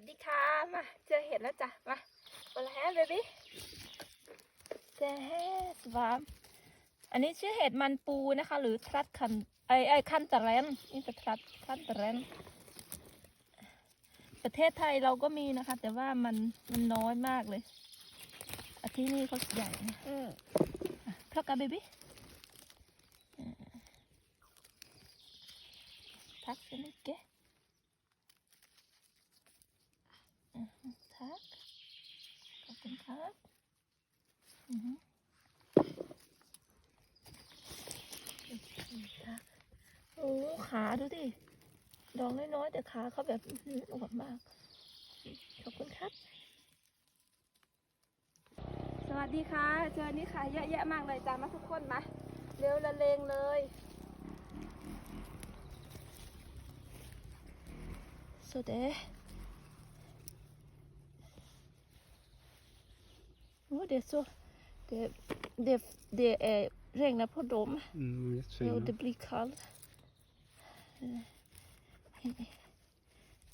วัสดีค่ะ มาเจอเห็ดแล้วจ้ะ มาวันละแฮเบบี้เจอเห็ดสวามอันนี้ชื่อเห็ดมันปูนะคะ หรือทรัดคันไอไอคันตะแรนนี่เป็นทรัดคันตะแรนประเทศไทยเราก็มีนะคะ แต่ว่ามันมันน้อยมากเลยอันที่นี่เขาใหญ่นะอืมเพราะกับเบบี้ทักกันเก๋อือฮึทัก ขอบคุณครับอือฮึทักโอ้ขาดูดิ ดองน้อยๆแต่ขาเขาแบบอื้อหืออวบมาก ขอบคุณครับ สวัสดีค่ะ เจอนี่ค่ะ เยอะแยะมากเลยจ้ามาทุกคนมาเร็วละเลงเลย så det Åh, det är så det, det, det är, regnar på dem Mm, och jättefina. det blir kallt.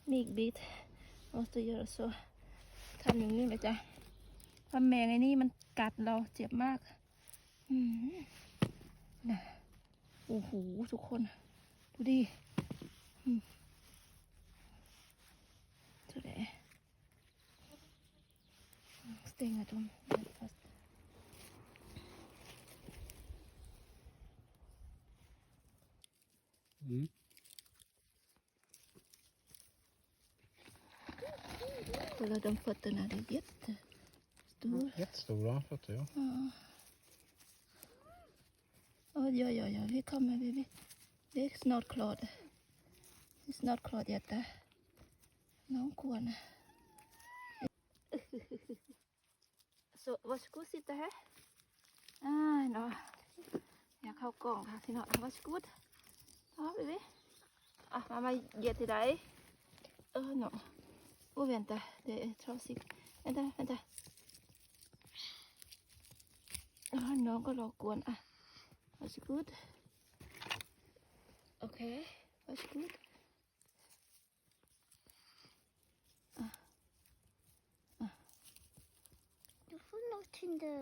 Migbit måste göra så ทำอย่างนี้เลยจ้ะเพราะแมงไอ้นี่มันกัดเราเจ็บมาก อืมนะโอ้โหทุกคน ดูดิอืมดูดิ สเต็งอะตรงฟาส Mm. Kolla de fötterna, det är jättestora. Jättestora fötter, ja. Ja. Oj, oj, oj, oj, vi kommer, baby. Det är snart klart. Det är snart klart, hjärta. Någon kone. Så, varsågod, sitta här. Aj, nå. Jag เข้ากล่องค่ะพี่น้องอะ varsågod. Ja, baby. อะมามาเหยียด till dig. Öh, no. Och vänta, det är trasigt. Vänta, vänta. Ja, någon går och går. Ah. Varsågod. Okej, varsågod. Du ทีนเดอ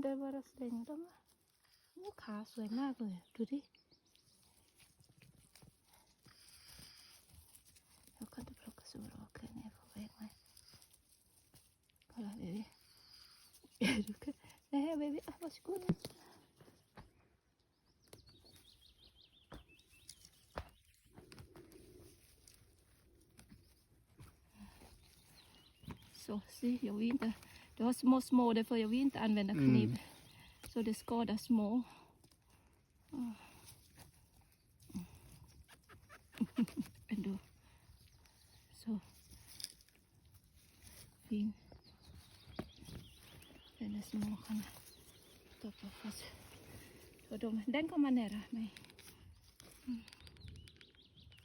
เดบารัสแดงด้วยมั้งขาสวยมากเลยดูดิแล้วก็เด็กๆก็สวยๆกันนะโฟร์เบย์มาขอลาเด็กๆดูค่ะเฮ้ยเบบี้อะว่าสกู๊ดสวยสิอยู่วินเต้ Det var små, små, därför jag vill inte använda Mm. kniv. Så det skadar små. Ah. Ändå. Så. Fin. Den är små kan stoppa fast. Så de, den kommer nära mig. Mm.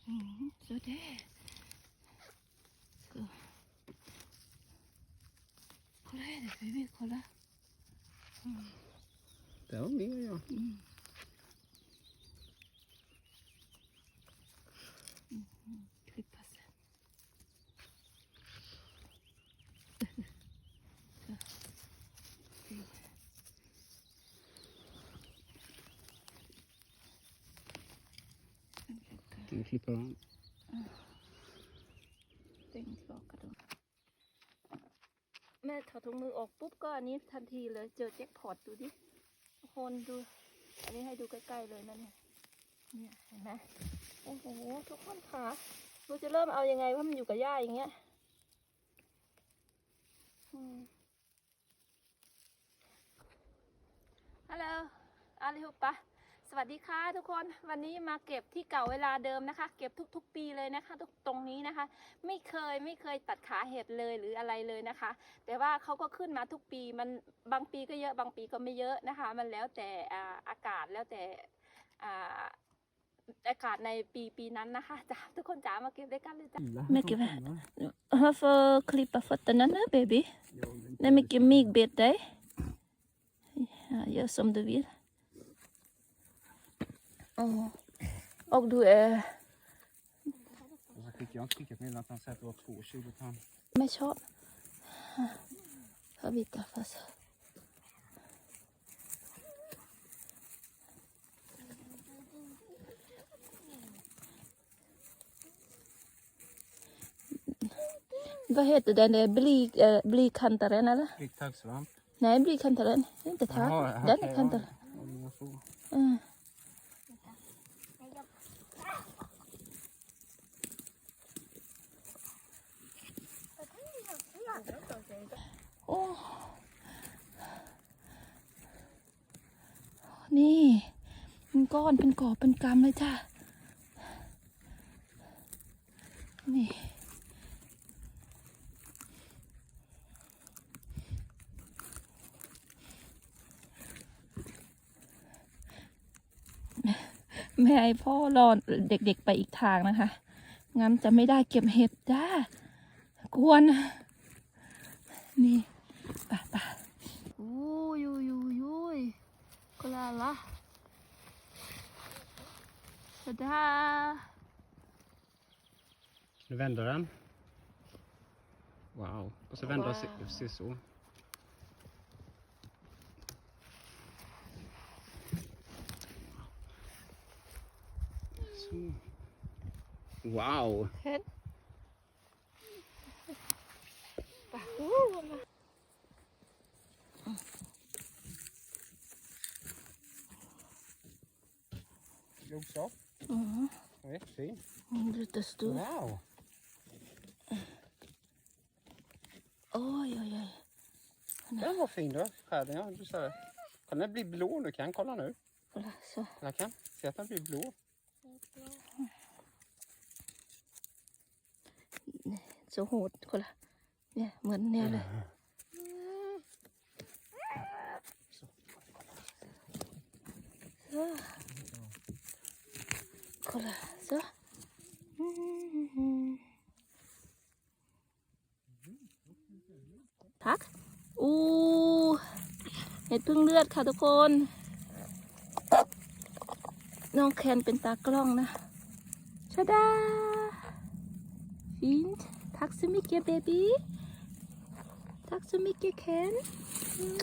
Mm, så där. Kolla här, baby, kolla. Det var mer, ja. Mm. klippa sen. Så. Sen plockar Kan vi klippa dem? stäng tillbaka dem. แม่ถอดถุงมือออกปุ๊บก็อันนี้ทันทีเลยเจอแจ็คพอตดูดิทุกคนดู อันนี้ให้ดูใกล้ๆเลยนะเนี่ยเนี่ยเห็นไหมโอ้โหทุกคนค่ะเราจะเริ่มเอายังไงเพราะมันอยู่กับหญ้าอย่างเงี้ยฮัลโหลอาลิฮุปะ สวัสดีค่ะทุกคนวันนี้มาเก็บที่เก่าเวลาเดิมนะคะ เก็บทุกๆ ปีเลยนะคะทุกตรงนี้นะคะ ไม่เคยไม่เคยตัดขาเห็ดเลยหรืออะไรเลยนะคะ แต่ว่าเขาก็ขึ้นมาทุกปีมันบางปีก็เยอะบางปีก็ไม่เยอะนะคะ มันแล้วแต่อ่าอากาศแล้วแต่อ่าอากาศในปีปีนั้นนะคะจ้าทุกคนจ๋ามาเก็บด้วยกันเลยจ้า Mycket väl. Varför klippa fötterna nu baby? Det är mycket myggbett dig. Ja, gör som du vill. Åh. Och du är fick jag skicka ett meddelande att han säger att det var 2,20 ton. ไม่ชอบเขาบิดกับฟัส Vad heter den? Det är bly, äh, blykantaren eller? Riktagsvamp. Nej, blykantaren. Inte tagg. Jaha, Den okej, är ja. kantaren. Ja, det var så. Mm. โอ้ นี่เป็นก้อนเป็นกอบเป็นกำเลยจ้านี่แม่ไอพ่อรอเด็กๆไปอีกทางนะคะ งั้นจะไม่ได้เก็บเห็ดจ้ากวน นี่ไป่ะป่ะโอ้ยยยยยกลาละสดา Nu vänder den. Wow. Och så vänder Wow. wow. se, se så. Så. Wow. เห็ดป่ะอู้ Looks off. อือ Rätt fin. ดูตัวสตู Wow. โอ้ยโอ้ยโอ้ย Den var fin du. Skärden, ja. Du ser. Kan den bli blå nu kan? Kolla nu. กลา så Jag kan. Se att den blir blå. โซโหดคนละเนี่ยเหมือนเนี่ยเลย คนละซะ ทัก อู้เห็ดพึ่งเลือดค่ะทุกคน น้องแคนเป็นตากล้องนะชาดา Fint. Tack så mycket baby. Tack så mycket Ken. Mm.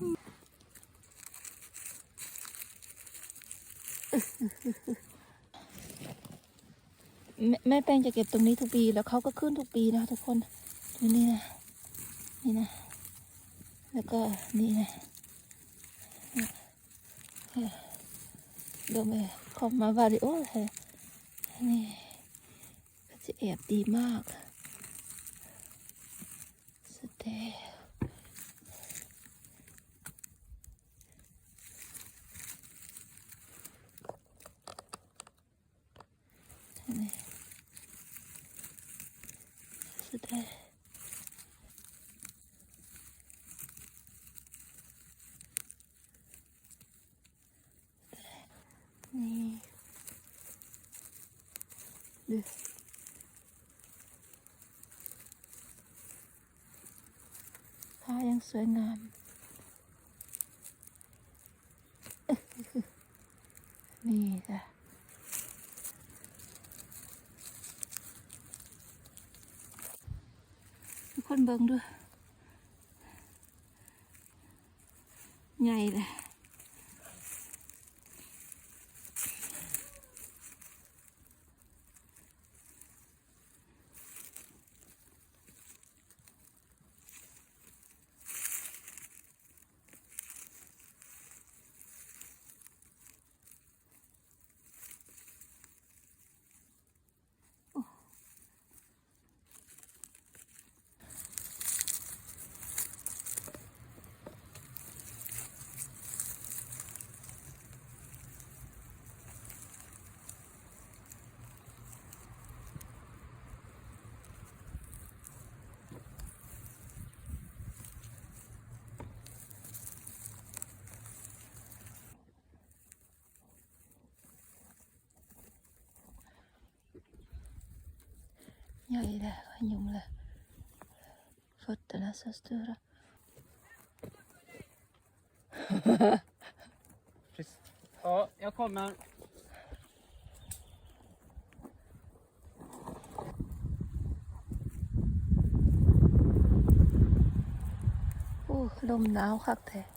Mm. แม่แม่แป้งจะเก็บตรงนี้ทุกปีแล้วเขาก็ขึ้นทุกปีนะทุกคน ดูนี่นะนี่นะ แล้วก็นี่นะดูไหมขอบมาบาริโอเลยนี่ก็จะแอบดีมากสเตนี่สเตลนี่ดู ผ้ายัง สวยงาม นี่จ้ะทุกคนเบิ่งด้วยใหญ่เลย ja idega inimene võtan ennast ära. ja, jag kommer. Uh, lom nào khác thế.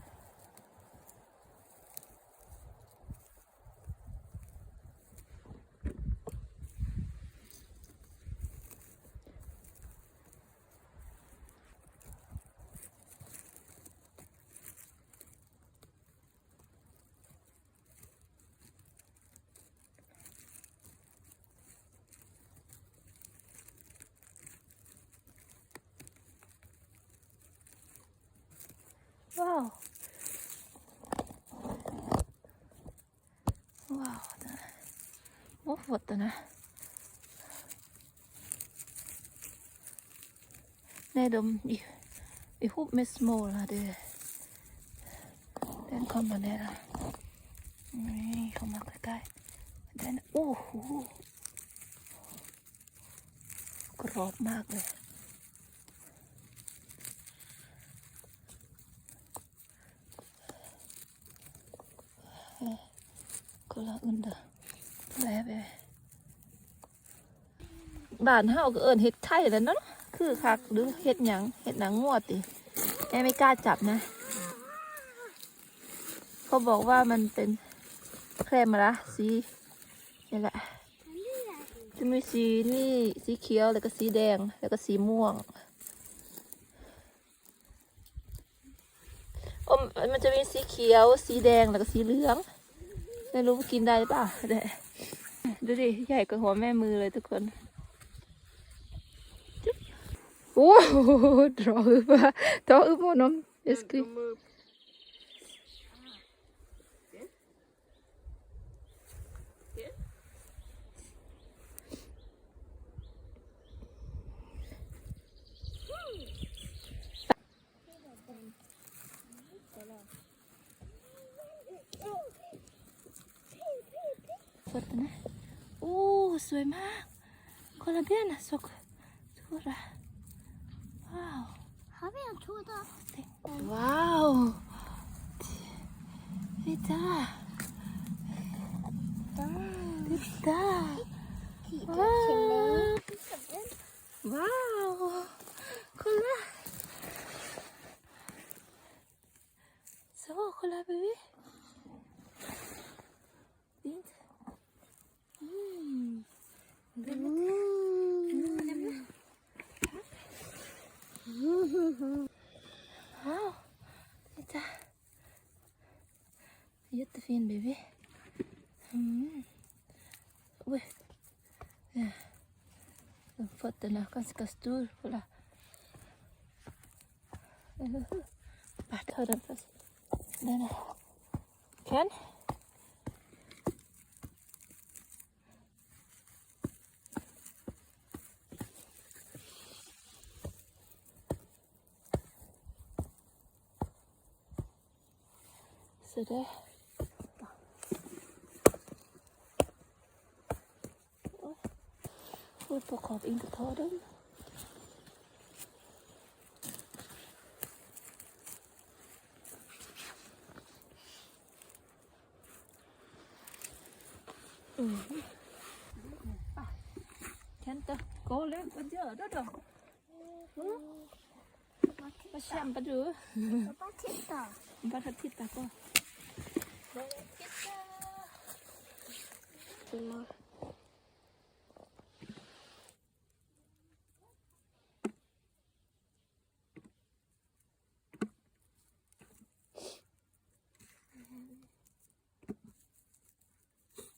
Stora Precis. Ja, jag kommer. ลมหนาว ว้าว Wow, det var flott denne. Nedom i, i hop med småla, det Den kommer ned der. Nei, kommer ใกล้ๆ Den โอ้โหกรอบมากเลย Kolla under. Där vi. บ้านเฮาก็เอิ้นเห็ดไข่แล้วเนาะ คือคักหรือเห็ดหยังเห็ดหนังงวดติแม่ไม่กล้าจับนะ เขาบอกว่ามันเป็นแครมละสีนี่แหละ จะมีสีนี่สีเขียวแล้วก็สีแดงแล้วก็สีม่วงอ้มันจะมีสีเขียว สีแดงแล้วก็สีเหลือง ไม่รู้ว่ากินได้ป่ะเด้ดูดิ ใหญ่กว่าหัวแม่มือเลยทุกคนจุ๊บโอ้โห dra upp ta upp honom jag skri fötterna. Åh, oh, สวยมาก Kolla benen, så stora. Wow. Har vi en tåda? Wow. Titta. Titta. Titta till mig. Wow. Kolla. Så, kolla baby. Fint. Mm. Wow. Titta. Jättefin baby. Mm. Oj. Ja. Fötterna ganska stor. Kolla. Eller hur? Bara ta den först. Den är. Ken? Så det. Oj. Får på kap inte ta den. Mm. Ah. Känta, gå lugnt, vad gör du då? Mm. Vad kämpar du? Bara titta. Bara titta på. Titta.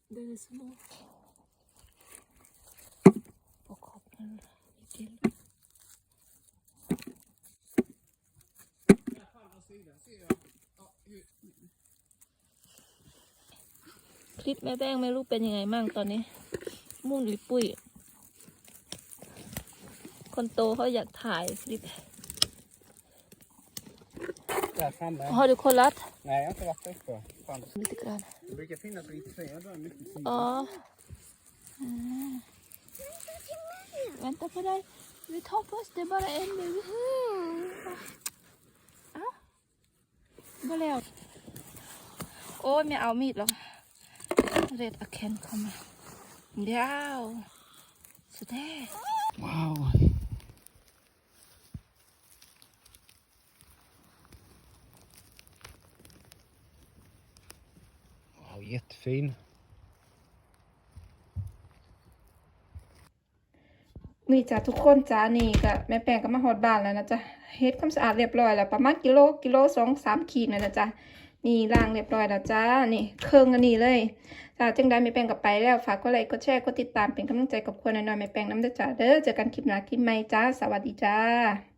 Den är små. På koppen. Till. คลิปแม่แป้งไม่รู้เป็นยังไงมั่งตอนนี้ มุ่นหรือปุ้ยคนโตเขาอยากถ่ายคลิป Där framme. Har du kollat? Nej, jag har inte varit uppe. Fan, Lite grann. det brukar finnas lite träd där, mycket tid. Ja. Mm. Vänta på dig. Vi tar först, det är bara en nu. Ja. Gå แล้วโอ้ยไม่เอามีดหรอก let a can come down. So there. Wow. jättefin. Wow, นี่จ้ะทุกคนจ้านี่ก็แม่แป้งก็มาหอดบ้านแล้วนะจ๊ะเฮ็ดความสะอาดเรียบร้อยแล้วประมาณกิโลกิโลสองสามขีดนะจ๊ะ นี่ล่างเรียบร้อยแล้วจ้า นี่เครื่องกันนี่เลยจ้าจังได้ไม่แปลงกับไปแล้ว ฝากก็ไลค์ก็แชร์ก็ติดตามเป็นกำลังใจกับคนน้อยๆไม่แปลงน้ำเด้อจ้าเด้อ เจอกันคลิปหน้าคลิปใหม่จ้า สวัสดีจ้า